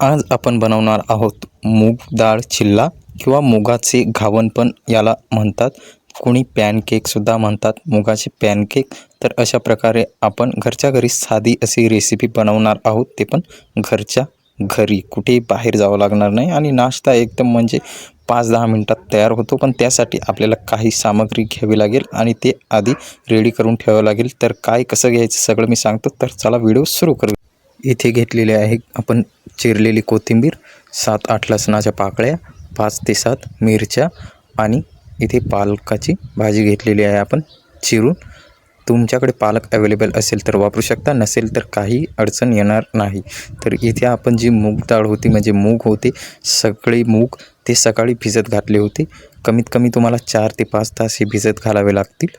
आज आपण बनवणार आहोत मूग डाळ चिल्ला किंवा मुगाचे घावण पण याला म्हणतात. कोणी पॅनकेकसुद्धा म्हणतात मुगाचे पॅनकेक. तर अशा प्रकारे आपण घरच्या घरी साधी अशी रेसिपी बनवणार आहोत. ते पण घरच्या घरी. कुठेही बाहेर जावं लागणार नाही आणि नाश्ता एकदम म्हणजे पाच दहा मिनटात तयार होतो. पण त्यासाठी आपल्याला काही सामग्री घ्यावी लागेल आणि ते आधी रेडी करून ठेवावं लागेल. तर काय कसं घ्यायचं सगळं मी सांगतो. तर चला व्हिडिओ सुरू करू इथे घेतलेले आहे. आपण चिरलेली कोथिंबीर सात आठ लसणाच्या पाकळ्या पाच ते सात मिरच्या आणि इथे पालकाची भाजी घेतलेली आहे आपण चिरून. तुमच्याकडे पालक अवेलेबल असेल तर वापरू शकता नसेल तर काही अडचण येणार नाही. तर इथे आपण जी मूग डाळ होती म्हणजे मूग होते सगळे मूग ते सकाळी भिजत घातले होते. कमीत कमी तुम्हाला चार ते पाच तास हे भिजत घालावे लागतील.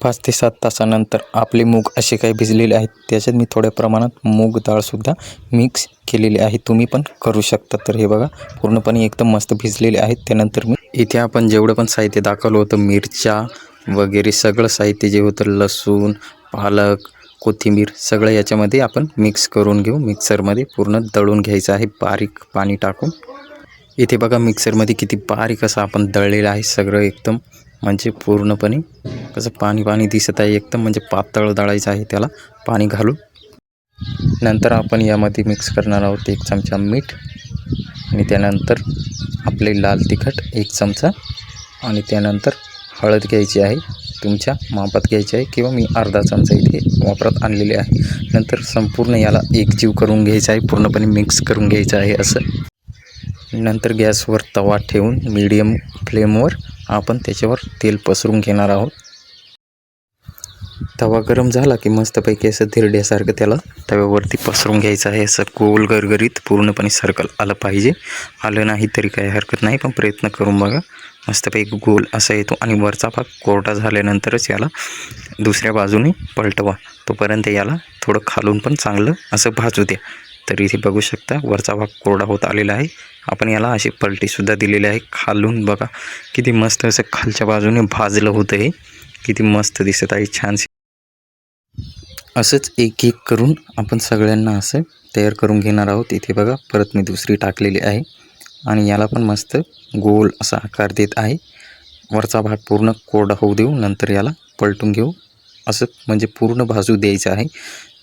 पाच ते सात तासानंतर आपले मूग असे काही भिजलेले आहेत त्याच्यात मी थोड्या प्रमाणात मूग डाळसुद्धा मिक्स केलेली आहे. तुम्ही पण करू शकता. तर हे बघा पूर्णपणे एकदम मस्त भिजलेले आहेत. त्यानंतर मी इथे आपण जेवढं पण साहित्य दाखवलं होतं मिरच्या वगैरे सगळं साहित्य जे होतं लसूण पालक कोथिंबीर सगळं याच्यामध्ये आपण मिक्स करून घेऊ. मिक्सरमध्ये पूर्ण दळून घ्यायचं आहे बारीक पाणी टाकून. इथे बघा मिक्सरमध्ये किती बारीक असं आपण दळलेलं आहे सगळं एकदम. म्हणजे पूर्णपणे कसं पाणी पाणी दिसत आहे एकदम म्हणजे पातळ दळायचं आहे त्याला. पाणी घालून. नंतर आपण यामध्ये मिक्स करणार आहोत एक चमचा मीठ आणि त्यानंतर आपले लाल तिखट एक चमचा आणि त्यानंतर हळद घ्यायची आहे. तुमच्या मापात घ्यायची आहे किंवा मी अर्धा चमचा इथे वापरात आणलेले आहे. नंतर संपूर्ण याला एकजीव करून घ्यायचं आहे पूर्णपणे मिक्स करून घ्यायचं आहे असं. नंतर गॅसवर तवा ठेवून मीडियम फ्लेमवर आपण त्याच्यावर तेल पसरून घेणार आहोत. तवा गरम झाला की मस्तपैकी असं धिरड्यासारखं त्याला तव्यावरती पसरून घ्यायचं आहे. असं गोल गरगरीत पूर्णपणे सर्कल आलं पाहिजे. आलं नाही तरी काही हरकत नाही पण प्रयत्न करून बघा. मस्तपैकी गोल असा येतो आणि वरचा भाग कोरडा झाल्यानंतरच याला दुसऱ्या बाजूने पलटवा. तोपर्यंत याला थोडं खालून पण चांगलं असं भाजू द्या. तर इथे बघू शकता वरचा भाग कोरडा होत आलेला आहे. आपण याला अशी पलटीसुद्धा दिलेली आहे. खालून बघा किती मस्त असं खालच्या बाजूने भाजलं होतं हे. किती मस्त दिसत आहे छान असंच एक एक करून आपण सगळ्यांना असं तयार करून घेणार आहोत. इथे बघा परत मी दुसरी टाकलेली आहे. आणि याला पण मस्त गोल असा आकार देत आहे. वरचा भाग पूर्ण कोरडा होऊ देऊ नंतर याला पलटून घेऊ. असं म्हणजे पूर्ण भाजू द्यायचं आहे.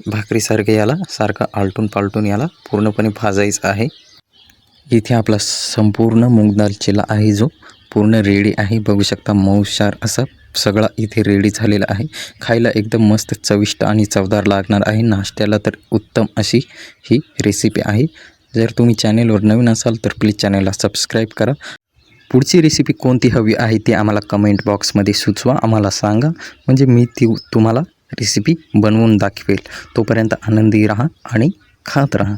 भाकरीसारखं याला सारखं आलटून पालटून याला पूर्णपणे भाजायचं आहे. इथे आपला संपूर्ण मूग चिला आहे जो. पूर्ण रेडी आहे. बघू शकता मऊशार असा सगळा इथे रेडी झालेला आहे. खायला एकदम मस्त चविष्ट आणि चवदार लागणार आहे. नाश्त्याला तर उत्तम अशी ही रेसिपी आहे. जर तुम्ही चॅनेलवर नवीन असाल तर प्लीज चॅनेलला सबस्क्राईब करा. पुढची रेसिपी कोणती हवी आहे ती आम्हाला कमेंट बॉक्समध्ये सुचवा. आम्हाला सांगा. म्हणजे मी ती तुम्हाला रेसिपी बनवून दाखवेल. तोपर्यंत आनंदी राहा आणि खात राहा.